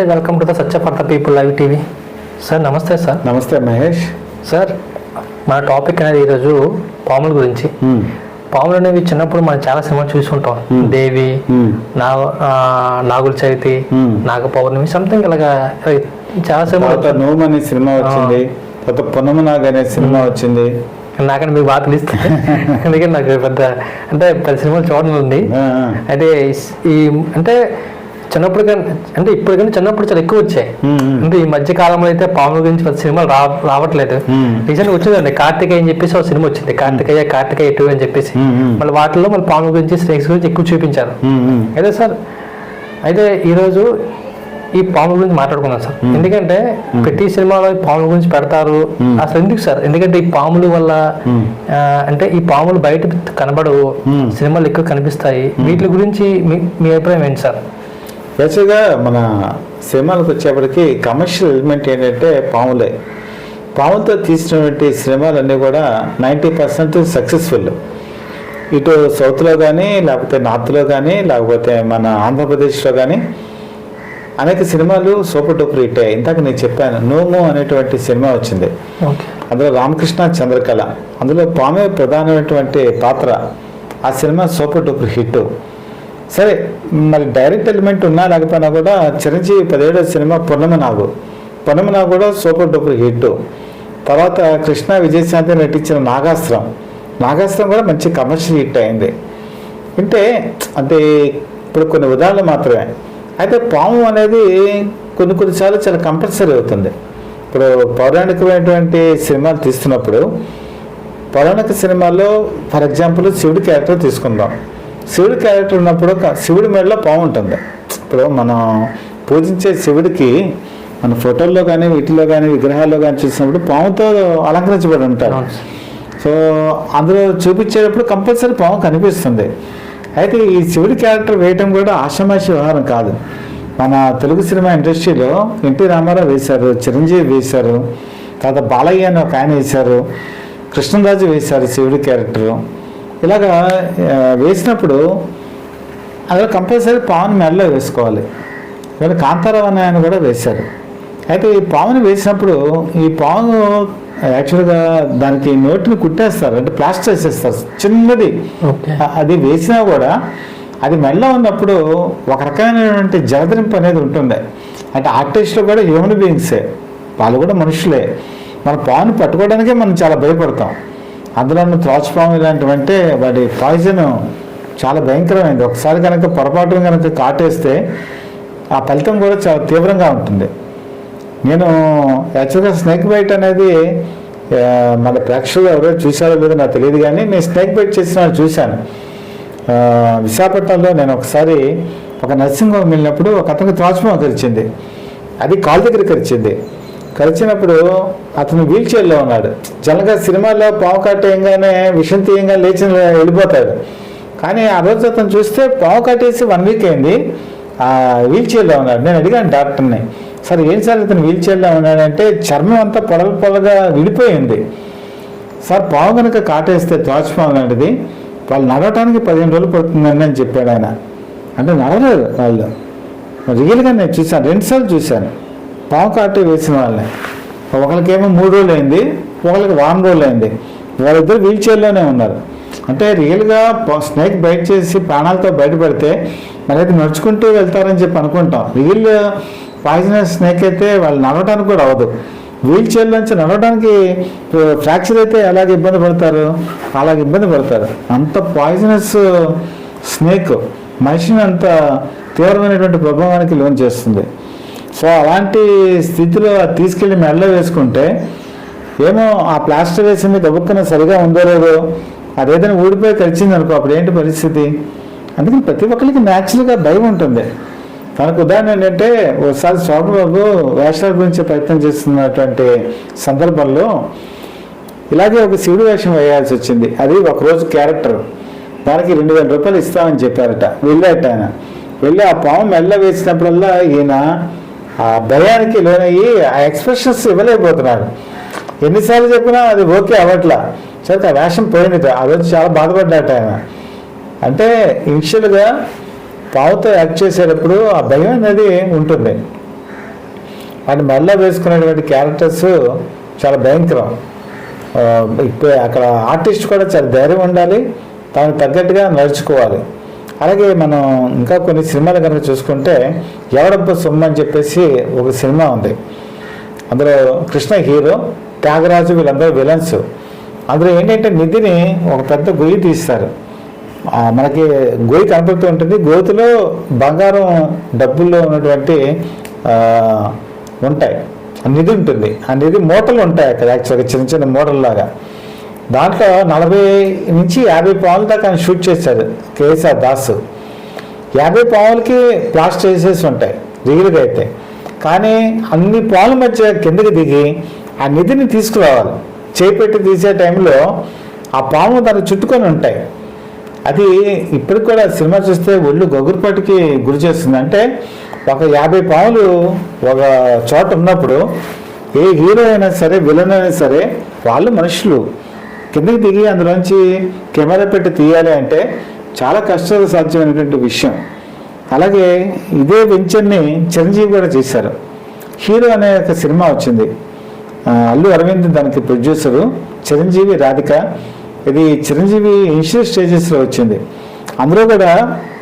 నమస్తే welcome to the Satya for the people live TV. Sir నమస్తే sir. నమస్తే Mahesh. Sir మన టాపిక్ అనేది ఈరోజు పాముల గురించి. పాములు అనేవి చిన్నప్పుడు మనం చాలా సినిమాలు చూసుకుంటాం. దేవి నా నాగుల చవితి. నాగ పౌర్ణమి సంథింగ్ ఇలాగా చాలా సినిమాలు. నోమ్ అనే సినిమా వచ్చింది. తర్వాత పొన్నమనాగ్ అనే సినిమా వచ్చింది. నాకంటే మీకు బాగా తెలుస్తుంది. అందుకని నాకు పెద్ద అంటే పెద్ద సినిమాలు చూడడం ఉంది. అయితే ఈ అంటే చిన్నప్పుడు కానీ అంటే ఇప్పుడు కానీ చిన్నప్పుడు చాలా ఎక్కువ వచ్చాయి. అంటే ఈ మధ్య కాలంలో అయితే పాముల గురించి పెద్ద సినిమాలు రా రావట్లేదు. రీసెంట్ వచ్చిందండి కార్తికేయ అని చెప్పేసి ఒక సినిమా వచ్చింది కార్తికేయ కార్తికేయ టూ అని చెప్పేసి. మళ్ళీ వాటిల్లో మళ్ళీ పాముల గురించి స్నేక్స్ గురించి ఎక్కువ చూపించారు. అయితే సార్ అయితే ఈరోజు ఈ పాముల గురించి మాట్లాడుకుందాం సార్. ఎందుకంటే ప్రతి సినిమాలో పాముల గురించి పెడతారు. అసలు ఎందుకు సార్? ఎందుకంటే ఈ పాముల వల్ల అంటే ఈ పాములు బయట కనబడవు. సినిమాలు ఎక్కువ కనిపిస్తాయి. వీటి గురించి మీ మీ అభిప్రాయం ఏంటి సార్? యాక్చువల్గా మన సినిమాలకు వచ్చేప్పటికి కమర్షియల్ ఎలిమెంట్ ఏంటంటే పాములే. పాములతో తీసినటువంటి సినిమాలన్నీ కూడా నైంటీ పర్సెంట్ సక్సెస్ఫుల్ ఇటు సౌత్లో కానీ లేకపోతే నార్త్లో కానీ లేకపోతే మన ఆంధ్రప్రదేశ్లో కానీ అనేక సినిమాలు సూపర్ డూపర్ హిట్ అయ్యాయి. ఇందాక నేను చెప్పాను నోమో అనేటువంటి సినిమా వచ్చింది. అందులో రామకృష్ణ చంద్రకళ. అందులో పామే ప్రధానమైనటువంటి పాత్ర. ఆ సినిమా సూపర్ డూపర్ హిట్. సరే మరి డైరెక్ట్ ఎలిమెంట్ ఉన్నా లేకపోయినా కూడా చిరంజీవి పదిహేడో సినిమా పొన్నమ నాగు పొన్నమ నాగు కూడా సూపర్ డూపర్ హిట్. తర్వాత కృష్ణ విజయశాంతి నటించిన నాగాస్త్రం. నాగాస్త్రం కూడా మంచి కమర్షియల్ హిట్ అయింది. అంటే అంటే ఇప్పుడు కొన్ని ఉదాహరణలు మాత్రమే. అయితే పాము అనేది కొన్ని కొన్నిసార్లు చాలా కంపల్సరీ అవుతుంది. ఇప్పుడు పౌరాణికమైనటువంటి సినిమాలు తీస్తున్నప్పుడు పౌరాణిక సినిమాల్లో ఫర్ ఎగ్జాంపుల్ శివుడి క్యారెక్టర్ తీసుకుందాం. శివుడి క్యారెక్టర్ ఉన్నప్పుడు ఒక శివుడి మెడలో పాము ఉంటుంది. ఇప్పుడు మనం పూజించే శివుడికి మన ఫోటోల్లో కానీ వీటిలో కానీ విగ్రహాల్లో కానీ చూసినప్పుడు పాముతో అలంకరించబడి ఉంటారు. సో అందులో చూపించేటప్పుడు కంపల్సరీ పాము కనిపిస్తుంది. అయితే ఈ శివుడి క్యారెక్టర్ వేయటం కూడా ఆషమాషి వ్యవహారం కాదు. మన తెలుగు సినిమా ఇండస్ట్రీలో ఎన్టీ రామారావు వేశారు చిరంజీవి వేశారు తర్వాత బాలయ్య అని ఒక ఆయన వేశారు కృష్ణరాజు వేశారు శివుడి క్యారెక్టర్ ఇలాగా వేసినప్పుడు అందులో కంపల్సరీ పావుని మెడలో వేసుకోవాలి. ఇవాళ కాంతారావు అనే ఆయన కూడా వేశారు. అయితే ఈ పాముని వేసినప్పుడు ఈ పాము యాక్చువల్గా దానికి నోటిని కుట్టేస్తారు. అంటే ప్లాస్టర్ వేసేస్తారు చిన్నది. అది వేసినా కూడా అది మెల్ల ఉన్నప్పుడు ఒక రకమైనటువంటి జలదరింపు అనేది ఉంటుంది అంటే ఆర్టిస్టులు కూడా హ్యూమన్ బీయింగ్సే వాళ్ళు కూడా మనుషులే. మన పాముని పట్టుకోవడానికే మనం చాలా భయపడతాం. అందులో ఉన్న త్రాచుపాము ఇలాంటివంటే వాటి పాయిజన్ చాలా భయంకరమైంది. ఒకసారి కనుక పొరపాటును కనుక కాటేస్తే ఆ ఫలితం కూడా చాలా తీవ్రంగా ఉంటుంది. నేను యాక్చువల్గా స్నేక్ బైట్ అనేది మన ప్రేక్షకులు ఎవరో చూసారో లేదో నాకు తెలియదు కానీ నేను స్నేక్ బైట్ చేసిన చూశాను. విశాఖపట్నంలో నేను ఒకసారి ఒక నర్సింగ్ హోమ్ వెళ్ళినప్పుడు ఒక అతనికి త్రాచుపాము కరిచింది అది కాలు దగ్గర కరిచింది కలిసినప్పుడు అతను వీల్ చైర్లో ఉన్నాడు. జనగా సినిమాలో పావు కట్టేయంగానే విషం తీయంగా లేచి వెళ్ళిపోతాడు. కానీ ఆ రోజు అతను చూస్తే పావు కట్టేసి వన్ వీక్ అయింది. ఆ వీల్ చైర్లో ఉన్నాడు. నేను అడిగాను డాక్టర్ని సార్ ఏం సార్ ఇతను వీల్ చైర్లో ఉన్నాడంటే చర్మం అంతా పొడలు పొడగా విడిపోయింది. సార్ పాము కనుక కాటేస్తే త్రాచుపాము లాంటిది. వాళ్ళు నడవటానికి పదిహేను రోజులు పడుతుందని అని చెప్పాడు ఆయన. అంటే నడవలేదు వాళ్ళు. రియల్గా నేను చూశాను రెండుసార్లు చూశాను. పాము కాటే వేసిన వాళ్ళని ఒకరికేమో మూడు రోజులు అయింది ఒకరికి వారం రోజులు అయింది వాళ్ళిద్దరు వీల్ చైర్లోనే ఉన్నారు. అంటే రియల్గా స్నేక్ బయట చేసి ప్రాణాలతో బయటపడితే మరైతే నడుచుకుంటూ వెళ్తారని చెప్పి అనుకుంటాం. రియల్ పాయిజనస్ స్నేక్ అయితే వాళ్ళు నడవడానికి కూడా అవ్వదు. వీల్ చైర్ నుంచి నడవడానికి ఫ్రాక్చర్ అయితే ఎలాగ ఇబ్బంది పడతారు? అలాగ ఇబ్బంది పడతారు. అంత పాయిజనస్ స్నేక్ మనిషిని అంత తీవ్రమైనటువంటి ప్రభావానికి లోన్ చేస్తుంది. సో అలాంటి స్థితిలో అది తీసుకెళ్ళి మెడలో వేసుకుంటే ఏమో ఆ ప్లాస్టర్ వేసింది గబుక్కన సరిగా ఉందో లేదో అదేదైనా ఊడిపోయి కలిసింది అనుకో అప్పుడు ఏంటి పరిస్థితి? అందుకని ప్రతి ఒక్కరికి న్యాచురల్గా భయం ఉంటుంది. తనకు ఉదాహరణ ఏంటంటే ఒకసారి శోభబాబు వేషాల గురించి ప్రయత్నం చేస్తున్నటువంటి సందర్భంలో ఇలాగే ఒక శివుడు వేషం వేయాల్సి వచ్చింది. అది ఒకరోజు క్యారెక్టర్ దానికి రెండు వేల రూపాయలు ఇస్తామని చెప్పారట. వెళ్ళాట ఆయన. వెళ్ళి ఆ పాము మెల్ల వేసినప్పుడల్లా ఈయన ఆ భయానికి లోనయ్యి ఆ ఎక్స్ప్రెషన్స్ ఇవ్వలేకపోతున్నాడు ఎన్నిసార్లు చెప్పినా అది ఓకే అవ్వట్లా. సరే ఆ వేషం పోయింది. అదొచ్చి చాలా బాధపడ్డాట ఆయన. అంటే ఇనిషియల్గా పావుతో యాక్ట్ చేసేటప్పుడు ఆ భయం అనేది ఉంటుంది. వాటి మెల్ల వేసుకునేటువంటి క్యారెక్టర్స్ చాలా భయంకరం. ఇప్పుడు అక్కడ ఆర్టిస్ట్ కూడా చాలా ధైర్యం ఉండాలి. దానికి తగ్గట్టుగా నడుచుకోవాలి. అలాగే మనం ఇంకా కొన్ని సినిమాలు కనుక చూసుకుంటే ఎవడబ్బ సొమ్ము అని చెప్పేసి ఒక సినిమా ఉంది. అందులో కృష్ణ హీరో త్యాగరాజు వీళ్ళందరూ విలన్స్. అందులో ఏంటంటే నిధిని ఒక పెద్ద గొయ్యి తీస్తారు. మనకి గొయ్యి కనపడుతూ ఉంటుంది. గోతిలో బంగారం డబ్బుల్లో ఉన్నటువంటి ఉంటాయి. నిధి ఉంటుంది. ఆ నిధి మూటలు ఉంటాయి అక్కడ యాక్చువల్గా చిన్న చిన్న మూటల్లాగా దాంట్లో నలభై నుంచి యాభై పావుల దాకా ఆయన షూట్ చేశాడు కేఎస్ఆర్ దాస్. యాభై పావులకి ప్లాస్టర్ వేసేసి ఉంటాయి రియల్గా అయితే. కానీ అన్ని పావుల మధ్య కిందకి దిగి ఆ నిధిని తీసుకురావాలి. చేపెట్టి తీసే టైంలో ఆ పాము దాన్ని చుట్టుకొని ఉంటాయి. అది ఇప్పటికి కూడా సినిమా చూస్తే ఒళ్ళు గొగురుపాటికి గురి చేస్తుంది. అంటే ఒక యాభై పాములు ఒక చోట ఉన్నప్పుడు ఏ హీరో అయినా సరే విలన్ అయినా సరే వాళ్ళు మనుషులు. కిందకి దిగి అందులోంచి కెమెరా పెట్టి తీయాలి అంటే చాలా కష్టాలు సాధ్యమైనటువంటి విషయం. అలాగే ఇదే వెంచర్ని చిరంజీవి కూడా చేశారు. హీరో అనే ఒక సినిమా వచ్చింది. అల్లు అరవింద్ దానికి ప్రొడ్యూసరు చిరంజీవి రాధిక. ఇది చిరంజీవి ఇనిషియల్ స్టేజెస్లో వచ్చింది. అందులో కూడా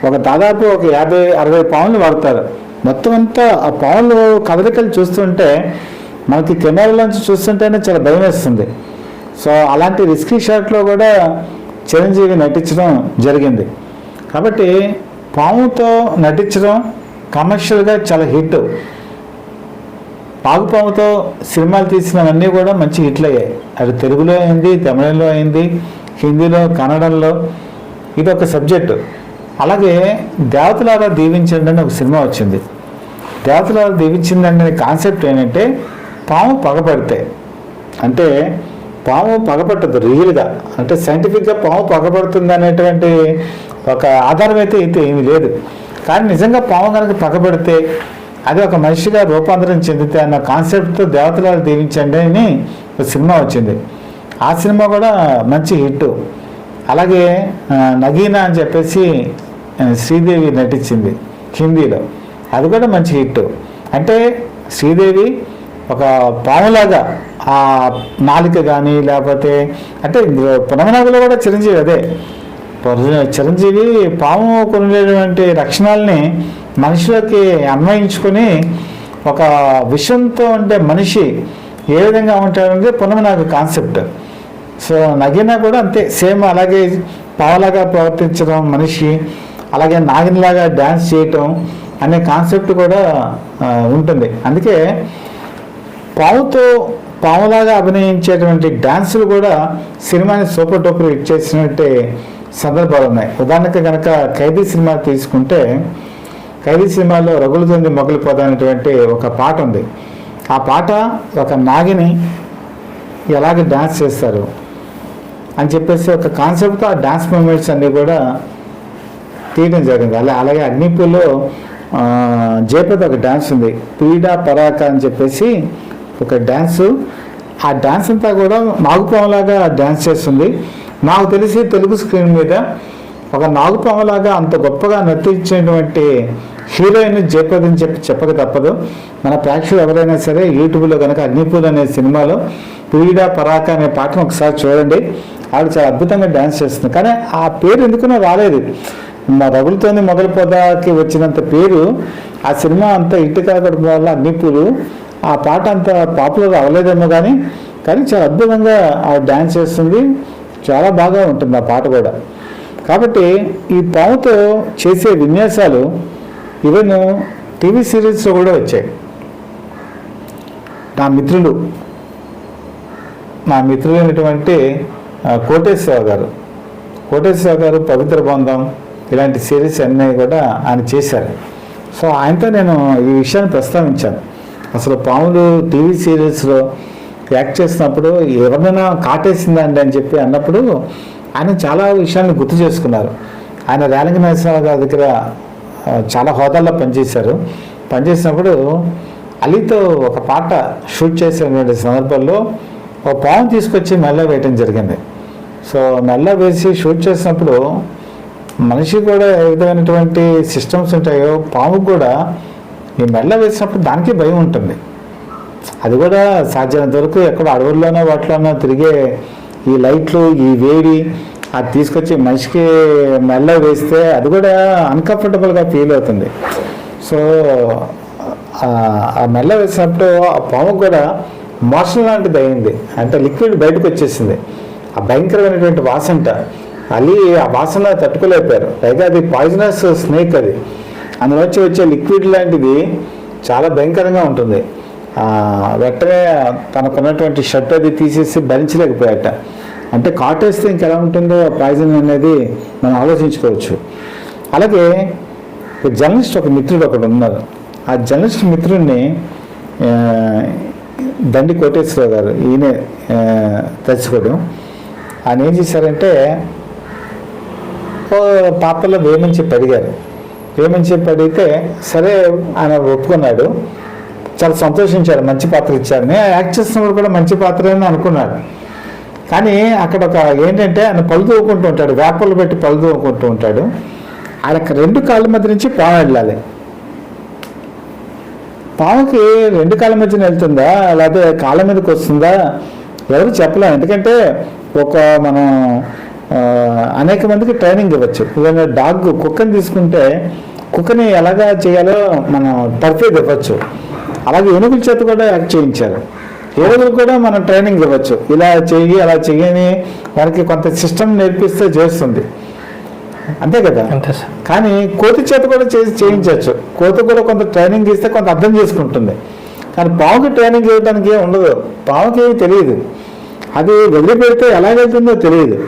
ఒక దాదాపు ఒక యాభై అరవై పౌన్లు వాడతారు. మొత్తం అంతా ఆ పవన్లు కదలికలు చూస్తుంటే మనకి కెమెరాలోంచి చూస్తుంటేనే చాలా భయం వేస్తుంది. సో అలాంటి రిస్కీ షాట్లో కూడా చిరంజీవి నటించడం జరిగింది. కాబట్టి పాముతో నటించడం కమర్షియల్గా చాలా హిట్. పాగుపాముతో సినిమాలు తీసినవన్నీ కూడా మంచి హిట్లు అయ్యాయి. అది తెలుగులో అయింది తమిళంలో అయింది హిందీలో కన్నడంలో. ఇది ఒక సబ్జెక్టు అలాగే దేవతలారా దీవించండి అని ఒక సినిమా వచ్చింది. దేవతలారా దీవించిందండి అనే కాన్సెప్ట్ ఏంటంటే పాము పగపడితే. అంటే పాము పగపట్టదు రియల్గా. అంటే సైంటిఫిక్గా పాము పగపడుతుంది అనేటువంటి ఒక ఆధారం అయితే అయితే ఏమీ లేదు. కానీ నిజంగా పాము కనుక పగబడితే అది ఒక మనిషిగా రూపాంతరం చెందితే అన్న కాన్సెప్ట్తో దేవతలారా దీవించండి అని ఒక సినిమా వచ్చింది. ఆ సినిమా కూడా మంచి హిట్. అలాగే నగీనా అని చెప్పేసి శ్రీదేవి నటించింది హిందీలో. అది కూడా మంచి హిట్. అంటే శ్రీదేవి ఒక పాములాగా ఆ నాలిక కానీ లేకపోతే అంటే పునమనాగులో కూడా చిరంజీవి అదే. చిరంజీవి పాము కొనేటువంటి లక్షణాలని మనిషిలోకి అన్వయించుకొని ఒక విషంతో ఉండే మనిషి ఏ విధంగా ఉంటాడంటే పునమనాగు కాన్సెప్ట్. సో నగీనా కూడా అంతే. సేమ్ అలాగే పావలాగా ప్రవర్తించడం మనిషి అలాగే నాగినలాగా డ్యాన్స్ చేయటం అనే కాన్సెప్ట్ కూడా ఉంటుంది. అందుకే పావుతో పావులాగా అభినయించేటువంటి డాన్సులు కూడా సినిమాని సూపర్ టూపర్ హిట్ చేసినట్టే సందర్భాలు ఉన్నాయి. ఉదాహరణకు కనుక ఖైదీ సినిమా తీసుకుంటే ఖైదీ సినిమాలో రగులుతుంది మొగలిపోదా అనేటువంటి ఒక పాట ఉంది. ఆ పాట ఒక నాగిని ఎలాగ డాన్స్ చేస్తారు అని చెప్పేసి ఒక కాన్సెప్ట్తో ఆ డాన్స్ మూమెంట్స్ అన్నీ కూడా తీయడం జరిగింది. అలా అలాగే అగ్నిపూల్లో ఆ, ఒక డాన్స్ ఉంది. పీడా పరాక అని చెప్పేసి ఒక డ్యాన్స్ ఆ డ్యాన్స్ అంతా కూడా నాగుపాములాగా డ్యాన్స్ చేస్తుంది. నాకు తెలిసి తెలుగు స్క్రీన్ మీద ఒక నాగుపాములాగా అంత గొప్పగా నటించినటువంటి హీరోయిన్ జయపద్ అని చెప్పి చెప్పక తప్పదు. మన ప్రేక్షకులు ఎవరైనా సరే యూట్యూబ్లో కనుక అగ్నిపూల్ అనే సినిమాలో పీడా పరాక అనే పాటను ఒకసారి చూడండి. ఆవిడ చాలా అద్భుతంగా డ్యాన్స్ చేస్తుంది. కానీ ఆ పేరు ఎందుకునో రాలేదు. మా రగులతోనే మొదలు పొదాకి వచ్చినంత పేరు ఆ సినిమా అంతా హిట్ కాకపోవడం వల్ల అగ్నిపూలు ఆ పాట అంత పాపులర్ అవ్వలేదేమో కానీ కానీ చాలా అద్భుతంగా ఆ డ్యాన్స్ చేస్తుంది. చాలా బాగా ఉంటుంది ఆ పాట కూడా. కాబట్టి ఈ పాముతో చేసే విన్యాసాలు ఈవెన్ టీవీ సిరీస్లో కూడా వచ్చాయి. నా మిత్రులు నా మిత్రులైనటువంటి ఆ, కోటేశ్వరరావు గారు. కోటేశ్వరరావు గారు పవిత్ర బంధం ఇలాంటి సిరీస్ అన్నీ కూడా ఆయన చేశారు. సో ఆయనతో నేను ఈ విషయాన్ని ప్రస్తావించాను. అసలు పాములు టీవీ సీరియల్స్లో యాక్ట్ చేసినప్పుడు ఎవరినైనా కాటేసిందండి అని చెప్పి అన్నప్పుడు ఆయన చాలా విషయాలను గుర్తు చేసుకున్నారు. ఆయన రేలంగి నరసింహరావు గారి దగ్గర చాలా హోదాల్లో పనిచేశారు. పనిచేసినప్పుడు అలీతో ఒక పాట షూట్ చేసినటువంటి సందర్భంలో ఒక పాము తీసుకొచ్చి మెల్ల వేయటం జరిగింది. సో మెల్ల వేసి షూట్ చేసినప్పుడు మనిషి కూడా ఏ విధమైనటువంటి సిస్టమ్స్ ఉంటాయో పాము కూడా ఈ మెల్ల వేసినప్పుడు దానికి భయం ఉంటుంది. అది కూడా సాధ్యమైనంత వరకు ఎక్కడ అడవుల్లోనో వాటిలోనో తిరిగే ఈ లైట్లు ఈ వేడి అది తీసుకొచ్చి మనిషికి మెల్ల వేస్తే అది కూడా అన్కంఫర్టబుల్గా ఫీల్ అవుతుంది. సో ఆ- మెల్ల వేసినప్పుడు ఆ పాము కూడా మోషన్ లాంటిది అయింది. అంటే లిక్విడ్ బయటకు వచ్చేసింది. ఆ భయంకరమైనటువంటి వాసంట. మళ్ళీ ఆ వాసన తట్టుకోలేకపోయారు. పైగా అది పాయిజనస్ స్నేక్ అది. అందులోంచి వచ్చే లిక్విడ్ లాంటిది చాలా భయంకరంగా ఉంటుంది. వెంటనే తనకున్నటువంటి షర్ట్ అది తీసేసి భరించలేకపోయాట. అంటే కాటేస్తే ఇంకెలా ఉంటుందో పాయిజన్ అనేది మనం ఆలోచించుకోవచ్చు. అలాగే జర్నలిస్ట్ ఒక మిత్రుడు ఒకడు ఉన్నారు. ఆ జర్నలిస్ట్ మిత్రుడిని దండి కోటేశ్వరరావు గారు ఈయనే తెచ్చుకోవడం. ఆయన ఏం చేశారంటే ఓ పాత్రలో వేయమని చెప్పి అడిగారు. వేయమని చెప్పి అడిగితే సరే ఆయన ఒప్పుకున్నాడు. చాలా సంతోషించాడు మంచి పాత్ర ఇచ్చారని యాక్ట్ చేస్తున్నప్పుడు కూడా మంచి పాత్ర అని అనుకున్నాడు. కానీ అక్కడ ఒక ఏంటంటే ఆయన పళ్ళు తవ్వుకుంటూ ఉంటాడు. వేపలు పెట్టి పళ్ళు తవ్వుకుంటూ ఉంటాడు. ఆయనకు రెండు కాళ్ళ మధ్య నుంచి పాము వెళ్ళాలి. పాముకి రెండు కాళ్ళ మధ్యన వెళ్తుందా? లేకపోతే కాళ్ళ మీదకి వస్తుందా? ఎవరు చెప్పలేము. ఎందుకంటే ఒక మనం అనేక మందికి ట్రైనింగ్ ఇవ్వచ్చు. ఏదైనా డాగ్ కుక్కని తీసుకుంటే కుక్కని ఎలాగా చేయాలో మనం తర్ఫీదు ఇవ్వచ్చు అలాగే ఏనుగుల చేత కూడా యాక్ట్ చేయించారు. ఏనుగులు కూడా మనం ట్రైనింగ్ ఇవ్వచ్చు. ఇలా చెయ్యి అలా చెయ్యని వారికి కొంత సిస్టమ్ నేర్పిస్తే చేస్తుంది. అంతే కదా? కానీ కోతి చేత కూడా చేసి చేయించవచ్చు. కోతి కూడా కొంత ట్రైనింగ్ ఇస్తే కొంత అర్థం చేసుకుంటుంది. కానీ పావుకి ట్రైనింగ్ ఇవ్వడానికి ఉండదు. పావుకి ఏమి తెలియదు. అది వెళ్ళి పెడితే ఎలా వెళ్తుందో తెలియదు.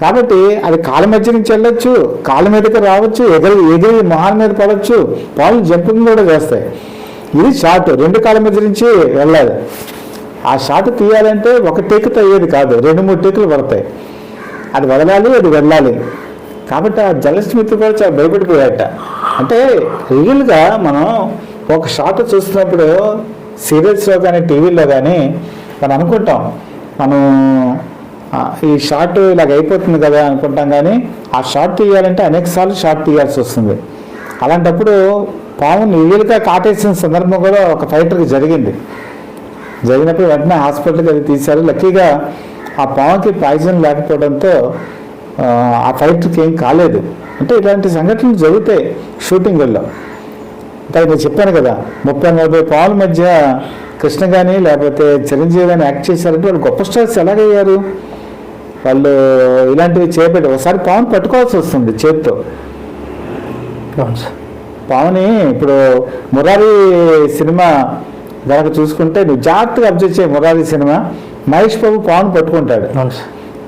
కాబట్టి అది కాళ్ళ మధ్య నుంచి వెళ్ళొచ్చు కాళ్ళ మీదకి రావచ్చు ఎగిరి ఎగిరి మొహాల మీద పడవచ్చు పాలు జంపింగ్ కూడా చేస్తాయి ఇది షార్ట్ రెండు కాళ్ళ మధ్య నుంచి వెళ్ళాలి. ఆ షాట్ తీయాలంటే ఒక టేకుతో అయ్యేది కాదు రెండు మూడు టేకులు పడతాయి. అది వదలాలి అది వెళ్ళాలి. కాబట్టి ఆ జలస్ట్ కూడా చాలా భయపడిపోయాట. అంటే రియల్గా మనం ఒక షాట్ చూస్తున్నప్పుడు సీరియల్స్లో కానీ టీవీలో కానీ మనం అనుకుంటాం మనం ఈ షార్ట్ ఇలాగ అయిపోతుంది కదా అనుకుంటాం కానీ ఆ షార్ట్ తీయాలంటే అనేక సార్లు తీయాల్సి వస్తుంది. అలాంటప్పుడు పాముని రియల్గా కాటేసిన సందర్భం కూడా ఒక ఫైటర్కి జరిగింది. జరిగినప్పుడు వెంటనే హాస్పిటల్కి అది తీశారు. లక్కీగా ఆ పాముకి పాయిజన్ లేకపోవడంతో ఆ, ఫైటర్కి ఏం కాలేదు. అంటే ఇలాంటి సంఘటనలు జరుగుతాయి షూటింగుల్లో. ఇంకా నేను చెప్పాను కదా ముప్పై నలభై పాముల మధ్య కృష్ణ కానీ లేకపోతే చిరంజీవి కానీ యాక్ట్ చేశారంటే వాళ్ళు గొప్ప స్టార్స్ ఎలాగయ్యారు? వాళ్ళు ఇలాంటివి చేపట్టి ఒకసారి పాముని పట్టుకోవాల్సి వస్తుంది చేతితో. పావుని ఇప్పుడు మురారి సినిమా కనుక చూసుకుంటే నువ్వు జాగ్రత్తగా అబ్జర్వ్ చేయ మురారి సినిమా. మహేష్ బాబు పావును పట్టుకుంటాడు.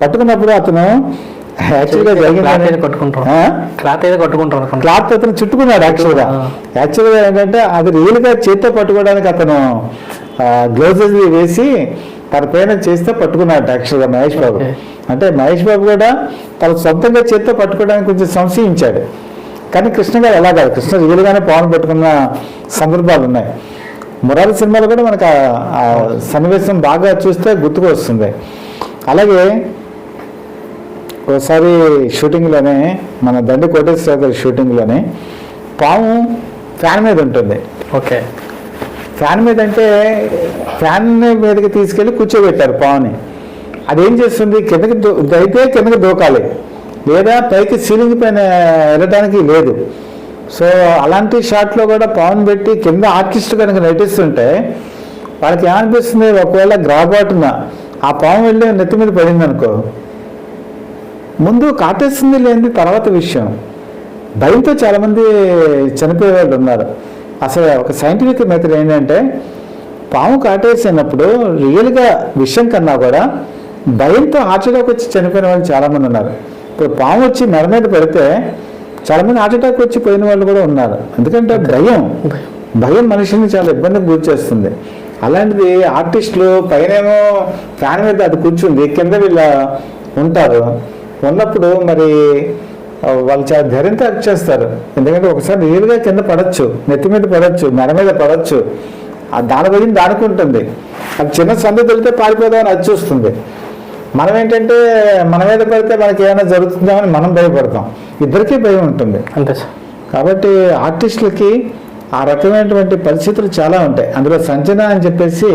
పట్టుకున్నప్పుడు అతను యాక్చువల్గా జరిగింది? క్లాత్ కట్టుకుంటాం అనుకుంటా. క్లాత్ అతను చుట్టుకున్నాడు యాక్చువల్గా. యాక్చువల్గా ఏంటంటే అది రియల్గా చేత్తో పట్టుకోవడానికి అతను గ్లౌజెస్ వేసి తన పైన చేస్తే పట్టుకున్నాడు యాక్చువల్గా మహేష్ బాబు. అంటే మహేష్ బాబు కూడా తన సొంతంగా చేత్తో పట్టుకోవడానికి కొంచెం సంశయించాడు. కానీ కృష్ణ గారు ఎలా కాదు. కృష్ణ రియల్గానే పవన్ పట్టుకున్న సందర్భాలు ఉన్నాయి. మురారి సినిమాలో కూడా మనకు ఆ- ఆ సన్నివేశం బాగా చూస్తే గుర్తుకు వస్తుంది. అలాగే ఒకసారి షూటింగ్లోనే మన దండి కోటేశ్వర గారి షూటింగ్లోనే పాము ఫ్యాన్ మీద ఉంటుంది. ఓకే. ఫ్యాన్ మీద అంటే ఫ్యాన్ మీదకి తీసుకెళ్ళి కూర్చోబెట్టారు పావుని. అదేం చేస్తుంది? కిందకి దో- అయితే కిందకి దూకాలి. లేదా పైకి సీలింగ్ పైన వెళ్ళడానికి లేదు. సో అలాంటి షాట్లో కూడా పవన్ పెట్టి కింద ఆర్టిస్ట్ కనుక నటిస్తుంటే వాళ్ళకి ఏమనిపిస్తుంది? ఒకవేళ గ్రాబాటున ఆ పాము వెళ్ళి నెత్తి మీద పడింది అనుకో ముందు కాటేస్తుంది లేనిది తర్వాత విషయం. భయంతో చాలామంది చనిపోయే వాళ్ళు ఉన్నారు. అసలు ఒక సైంటిఫిక్ మెథడ్ ఏంటంటే పాము కాటేసినప్పుడు రియల్గా విషయం కన్నా కూడా భయంతో హార్ట్ అటాక్ వచ్చి చనిపోయిన వాళ్ళు చాలామంది ఉన్నారు. ఇప్పుడు పాము వచ్చి మెడ మీద పెడితే చాలామంది హార్ట్ అటాక్ వచ్చి పోయిన వాళ్ళు కూడా ఉన్నారు. ఎందుకంటే భయం. భయం. మనిషిని చాలా ఇబ్బందికి గురి చేస్తుంది. అలాంటిది ఆర్టిస్టులు పైనేమో ఫ్యాన్ మీద అది కూర్చుంది కింద వీళ్ళ ఉంటారు. ఉన్నప్పుడు మరి వాళ్ళు చాలా ధైర్యంతో యాక్ట్ చేస్తారు. ఎందుకంటే ఒకసారి రియల్గా కింద పడచ్చు నెత్తి మీద పడచ్చు మెడ మీద పడచ్చు. ఆ దాని భయం దానికి ఉంటుంది. అది చిన్న సందు తెలితే పారిపోదామని అది చూస్తుంది. మనం ఏంటంటే మన మీద పడితే మనకి ఏమైనా జరుగుతుందామని మనం భయపడతాం. ఇద్దరికీ భయం ఉంటుంది. అంతే సార్. కాబట్టి ఆర్టిస్టులకి ఆ రకమైనటువంటి పరిస్థితులు చాలా ఉంటాయి. అందులో సంజన అని చెప్పేసి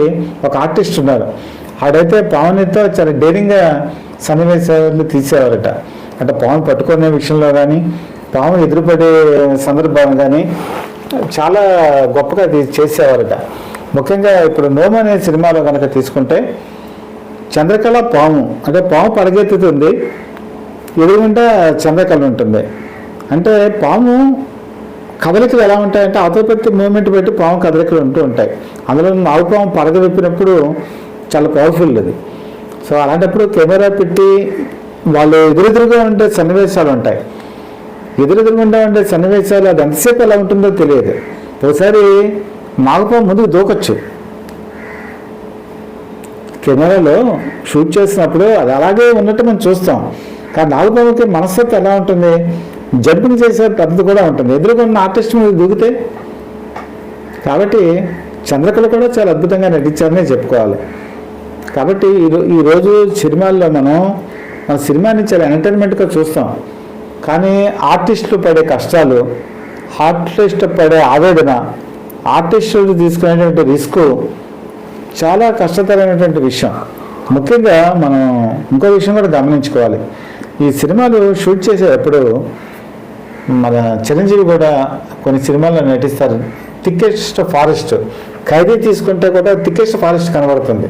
ఒక ఆర్టిస్ట్ ఉన్నారు. ఆడైతే పావునితో చాలా డేరింగ్గా సన్నివేశాలు తీసేవారట. అంటే పాము పట్టుకునే విషయంలో కానీ పాము ఎదురుపడే సందర్భం కానీ చాలా గొప్పగా తీ- చేసేవారట. ముఖ్యంగా ఇప్పుడు నోమ అనే సినిమాలో కనుక తీసుకుంటే చంద్రకళ పాము అంటే పాము పడగెత్తుతుంది ఎదురుగుండా చంద్రకళ ఉంటుంది. అంటే పాము కదలికలు ఎలా ఉంటాయంటే అవతలపెత్తి మూమెంట్ పెట్టి పాము కదలికలు ఉంటూ ఉంటాయి. అందులో నాగుపాము పడగవిప్పినప్పుడు చాలా పవర్ఫుల్ అది. సో అలాంటప్పుడు కెమెరా పెట్టి వాళ్ళు ఎదురెదురుగా ఉండే సన్నివేశాలు ఉంటాయి. ఎదురెదురుగుండా ఉండే సన్నివేశాలు అది ఎంతసేపు ఎలా ఉంటుందో తెలియదు. ఒకసారి నాగుపాము ముందుకు దూకొచ్చు. కెమెరాలో షూట్ చేసినప్పుడు అది అలాగే ఉన్నట్టు మనం చూస్తాం. కానీ నాగుపాముకి మనస్తత్వం ఎలా ఉంటుంది? జంపింగ్ చేసే పద్ధతి కూడా ఉంటుంది. ఎదురుగా ఉన్న ఆర్టిస్ట్ మీద దూకితే? కాబట్టి చంద్రకళ కూడా చాలా అద్భుతంగా నటించారనే చెప్పుకోవాలి. కాబట్టి ఈ ఈరోజు సినిమాల్లో మనం మన సినిమాని చాలా ఎంటర్టైన్మెంట్గా చూస్తాం. కానీ ఆర్టిస్టులు పడే కష్టాలు ఆర్టిస్ట్ పడే ఆవేదన ఆర్టిస్టులు తీసుకునేటువంటి రిస్క్ చాలా కష్టతరమైనటువంటి విషయం. ముఖ్యంగా మనం ఇంకో విషయం కూడా గమనించుకోవాలి. ఈ సినిమాలు షూట్ చేసేటప్పుడు మన చిరంజీవి కూడా కొన్ని సినిమాల్లో నటిస్తారు. Thickest forest. ఖైదీ తీసుకుంటే కూడా థిక్కెస్ట్ ఫారెస్ట్ కనబడుతుంది.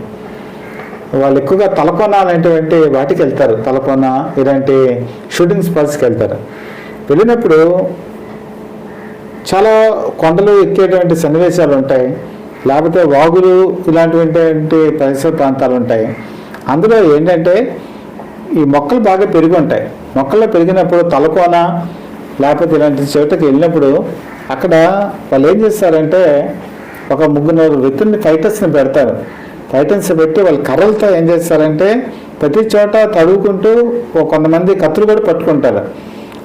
వాళ్ళు ఎక్కువగా తలకోన అనేటువంటి వాటికి వెళ్తారు. తలకోన ఇలాంటి షూటింగ్ స్పాట్స్కి వెళ్తారు. వెళ్ళినప్పుడు చాలా కొండలు ఎక్కేటువంటి సన్నివేశాలు ఉంటాయి. లేకపోతే వాగులు ఇలాంటివంటి పరిసర ప్రాంతాలు ఉంటాయి. అందులో ఏంటంటే ఈ మొక్కలు బాగా పెరిగి ఉంటాయి. మొక్కల్లో పెరిగినప్పుడు తలకోన లేకపోతే ఇలాంటి చోటకి వెళ్ళినప్పుడు అక్కడ వాళ్ళు ఏం చేస్తారంటే ఒక ముగ్గురు వ్యక్తుల్ని ఫైటర్స్ని పెడతారు. ఫైటర్స్ పెట్టి వాళ్ళు కర్రలతో ఏం చేస్తారంటే ప్రతి చోట తడువుకుంటూ కొంతమంది కత్తులు కూడా పట్టుకుంటారు.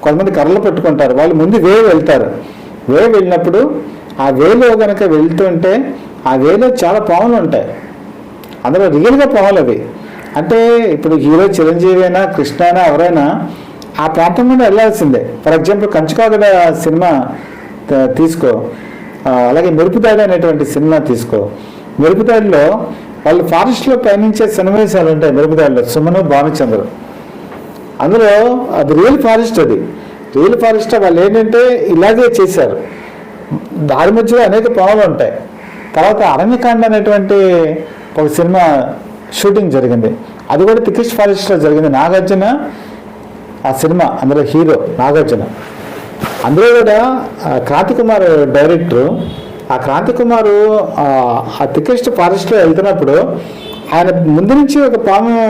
కొంతమంది కర్రలు పట్టుకుంటారు. వాళ్ళు ముందు వేవ్ వెళ్తారు. వేవ్ వెళ్ళినప్పుడు ఆ వేలో కనుక వెళ్తుంటే ఆ వేలో చాలా పాములు ఉంటాయి. అందులో రియల్గా పాములు అవి. అంటే ఇప్పుడు హీరో చిరంజీవి అయినా కృష్ణ అయినా ఎవరైనా ఆ ప్రాంతం నుండి వెళ్ళాల్సిందే. ఫర్ ఎగ్జాంపుల్ కంచుకాగడ సినిమా తీసుకో. అలాగే మెరుపుదాడి అనేటువంటి సినిమా తీసుకో. మెరుపుదాడిలో వాళ్ళు ఫారెస్ట్లో పయనించే సన్నివేశాలు ఉంటాయి మెరుపుదాడిలో సుమను భానుచంద్ర. అందులో అది రియల్ ఫారెస్ట్ అది. రియల్ ఫారెస్ట్ వాళ్ళు ఏంటంటే ఇలాగే చేశారు. దారి మధ్యలో అనేక పొలాలు ఉంటాయి. తర్వాత అరణ్యకాండ అనేటువంటి ఒక సినిమా షూటింగ్ జరిగింది. అది కూడా తికిష్ ఫారెస్ట్లో జరిగింది. నాగార్జున ఆ సినిమా అందులో హీరో నాగార్జున. అందులో కూడా ఆ, డైరెక్టర్ కుమార్ ఆ క్రాంతి కుమారు ఆ, థికెస్ట్ ఫారెస్ట్లో వెళ్తున్నప్పుడు ఆయన ముందు నుంచి ఒక పాము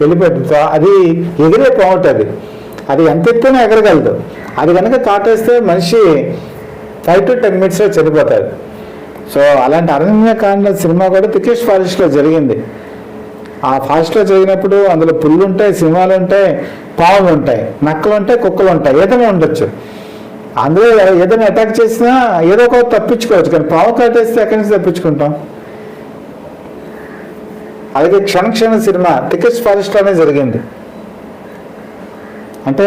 వెళ్ళిపోతుంది. అది ఎగిరే పాము అది. అది ఎంత ఎత్తున ఎగరగలదు. అది కనుక కాటేస్తే మనిషి ఫైవ్ టు టెన్ మినిట్స్లో చనిపోతాడు. సో అలాంటి అరణ్యకాండ సినిమా కూడా టికెట్ ఫారెస్ట్లో జరిగింది. ఆ ఫారెస్ట్లో జరిగినప్పుడు అందులో పుల్లు ఉంటాయి సింహాలు ఉంటాయి పావులు ఉంటాయి నక్కలు ఉంటాయి కుక్కలు ఉంటాయి ఏదైనా ఉండొచ్చు. అందులో ఏదైనా అటాక్ చేసినా ఏదో ఒక తప్పించుకోవచ్చు కానీ పావు కట్టేస్తే ఎక్కడి నుంచి తప్పించుకుంటాం? అలాగే క్షణ క్షణ సినిమా టికెట్స్ ఫారెస్ట్లోనే జరిగింది. అంటే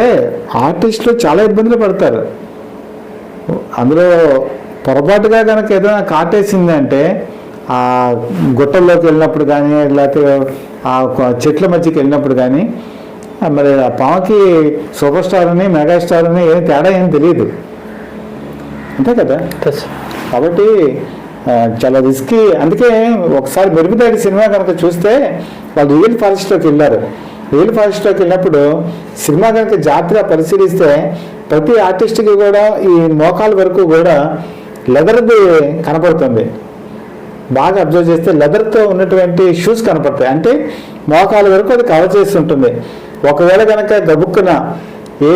ఆర్టిస్టులు చాలా ఇబ్బందులు పడతారు. అందులో పొరపాటుగా కనుక ఏదైనా కాటేసింది అంటే ఆ గుట్టల్లోకి వెళ్ళినప్పుడు కానీ లేకపోతే ఆ చెట్ల మధ్యకి వెళ్ళినప్పుడు కానీ మరి ఆ పాముకి సూపర్ స్టార్ అని మెగాస్టార్ అని ఏం తేడా ఏం తెలియదు అంతే కదా? కాబట్టి చాలా రిస్కీ అందుకే ఒకసారి మెరుగుదాడి సినిమా కనుక చూస్తే వాళ్ళు రియల్ ఫారెస్ట్లోకి వెళ్ళారు రియల్ ఫారెస్ట్లోకి వెళ్ళినప్పుడు సినిమా కనుక జాగ్రత్తగా పరిశీలిస్తే ప్రతి ఆర్టిస్ట్కి కూడా ఈ మోకాల వరకు కూడా లెదర్ది కనపడుతుంది. బాగా అబ్జర్వ్ చేస్తే లెదర్తో ఉన్నటువంటి షూస్ కనపడతాయి. అంటే మోకాల వరకు అది కవర్ చేసి ఉంటుంది. ఒకవేళ కనుక గబుక్కున ఏ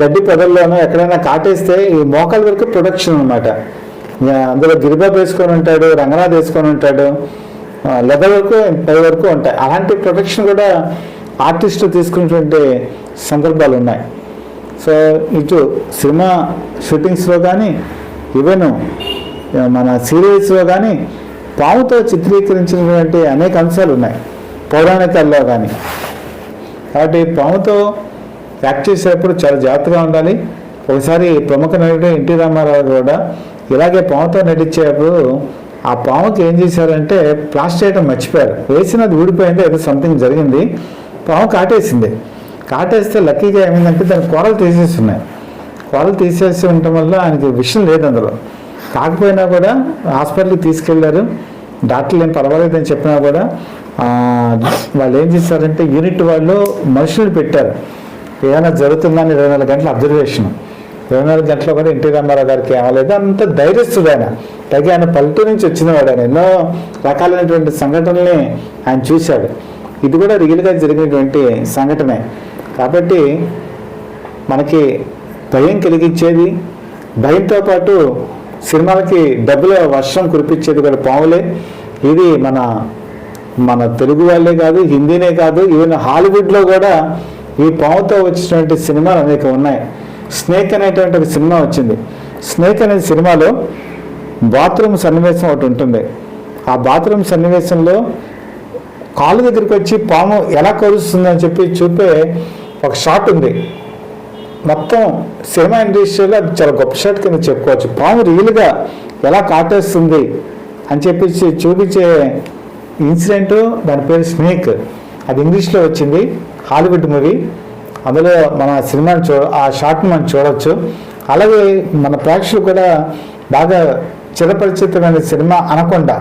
గడ్డి పొదల్లోనో ఎక్కడైనా కాటేస్తే ఈ మోకాల వరకు ప్రొడక్షన్ అనమాట అందులో గిరిబాబు వేసుకొని ఉంటాడు రంగనాథ్ వేసుకొని ఉంటాడు లెదర్ వరకు పై వరకు ఉంటాయి. అలాంటి ప్రొటెక్షన్ కూడా ఆర్టిస్టు తీసుకున్నటువంటి సందర్భాలు ఉన్నాయి. సో ఇటు సినిమా షూటింగ్స్లో కానీ ఈవెన్ మన సీరియల్స్లో కానీ పాముతో చిత్రీకరించినటువంటి అనేక అంశాలు ఉన్నాయి. పౌరాణికాల్లో కానీ. కాబట్టి పాముతో యాక్ట్ చేసేటప్పుడు చాలా జాగ్రత్తగా ఉండాలి. ఒకసారి ప్రముఖ నటుడు ఎన్టీ రామారావు కూడా ఇలాగే పాముతో నటించేటప్పుడు ఆ పాముకి ఏం చేశారంటే ప్లాస్టర్ చేయడం మర్చిపోయారు. వేసినది ఊడిపోయింది ఏదో సంథింగ్ జరిగింది. పాము కాటేసింది. కాటేస్తే లక్కీగా ఏమైందంటే దాని కూరలు తీసేస్తున్నాయి కూరలు తీసేసి ఉండటం వల్ల ఆయనకి విషయం లేదు అందులో. కాకపోయినా కూడా హాస్పిటల్కి తీసుకెళ్ళారు డాక్టర్లు ఏం పర్వాలేదని చెప్పినా కూడా వాళ్ళు ఏం చేశారంటే యూనిట్ వాళ్ళు మనుషులు పెట్టారు. ఏమైనా జరుగుతుందని ఇరవై నాలుగు గంటల అబ్జర్వేషన్. ఇరవై నాలుగు గంటలు కూడా ఎన్టీ రామారావు గారికి ఏమలేదు అంత ధైర్యస్తుడు ఆయన. పైగా ఆయన పల్లెటూరు నుంచి వచ్చినవాడు ఆయన. ఎన్నో రకాలైనటువంటి సంఘటనల్ని ఆయన చూశాడు. ఇది కూడా రియల్గా జరిగినటువంటి సంఘటనే. కాబట్టి మనకి భయం కలిగించేది భయంతో పాటు సినిమాలకి డబ్బుల వర్షం కురిపించేది కూడా పాములే. ఇది మన మన తెలుగు వాళ్ళే కాదు హిందీనే కాదు ఈవెన్ హాలీవుడ్లో కూడా ఈ పాముతో వచ్చినటువంటి సినిమాలు అనేక ఉన్నాయి. స్నేక్ అనేటువంటి ఒక సినిమా వచ్చింది. స్నేక్ అనే సినిమాలో బాత్రూమ్ సన్నివేశం ఒకటి ఉంటుంది. ఆ బాత్రూమ్ సన్నివేశంలో కాలు దగ్గరికి వచ్చి పాము ఎలా కరుస్తుందని చెప్పి చూపే ఒక షాట్ ఉంది. మొత్తం సినిమా ఇండస్ట్రీలో అది చాలా గొప్ప షాట్ కింద చెప్పుకోవచ్చు. పాము రియల్గా ఎలా కాటేస్తుంది అని చెప్పి చూపించే ఇన్సిడెంట్ దాని పేరు స్నేక్. అది ఇంగ్లీష్లో వచ్చింది హాలీవుడ్ మూవీ. అందులో మన సినిమాని చూ ఆ షాట్ని మనం చూడవచ్చు అలాగే మన ప్రేక్షకులు కూడా బాగా చిరపరిచితమైన సినిమా అనకొండ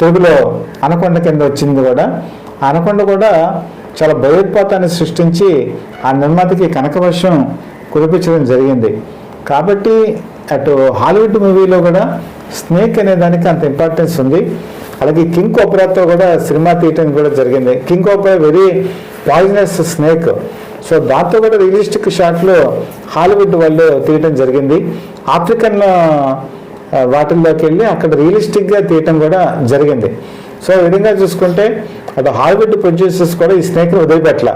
తెలుగులో అనకొండ కింద వచ్చింది కూడా. ఆ అనకొండ కూడా చాలా భయోత్పాతాన్ని సృష్టించి ఆ నిర్మాతకి కనకవర్షం కురిపించడం జరిగింది. కాబట్టి అటు హాలీవుడ్ మూవీలో కూడా స్నేక్ అనే దానికి అంత ఇంపార్టెన్స్ ఉంది. అలాగే కింగ్ కోబ్రాతో కూడా సినిమా తీయటం కూడా జరిగింది. King cobra very poisonous snake so దాంతో కూడా రియలిస్టిక్ షాట్లు హాలీవుడ్ వాళ్ళు తీయటం జరిగింది. ఆఫ్రికన్ వాటిల్లోకి వెళ్ళి అక్కడ రియలిస్టిక్గా తీయటం కూడా జరిగింది. సో ఈ విధంగా చూసుకుంటే అటు హాలీవుడ్ ప్రొడ్యూసర్స్ కూడా ఈ స్నేక్ని వదిలిపెట్టాల.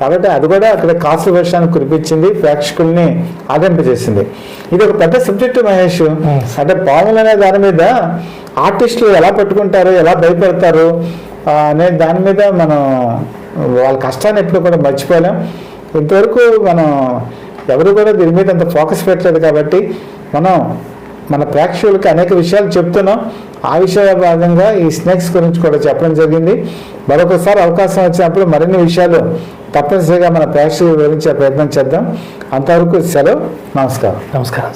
కాబట్టి అది కూడా అక్కడ కాసు వేషాన్ని కురిపించింది ప్రేక్షకుల్ని ఆదింపజేసింది ఇది ఒక పెద్ద సబ్జెక్టు మహేష్. అంటే పాములు అనే దాని మీద ఆర్టిస్టులు ఎలా పట్టుకుంటారు ఎలా భయపెడతారు అనే దాని మీద మనం వాళ్ళ కష్టాన్ని ఎప్పుడు కూడా మర్చిపోలేం. ఇంతవరకు మనం ఎవరు కూడా దీని మీద అంత ఫోకస్ పెట్టలేదు కాబట్టి మనం మన ప్రేక్షకులకి అనేక విషయాలు చెప్తున్నాం. ఆ విషయాల భాగంగా ఈ స్నేక్స్ గురించి కూడా చెప్పడం జరిగింది. మరొకసారి అవకాశం వచ్చినప్పుడు మరిన్ని విషయాలు తప్పనిసరిగా మన ప్రేక్షకులు వివరించే ప్రయత్నం చేద్దాం. అంతవరకు సెలవు. నమస్కారం. నమస్కారం.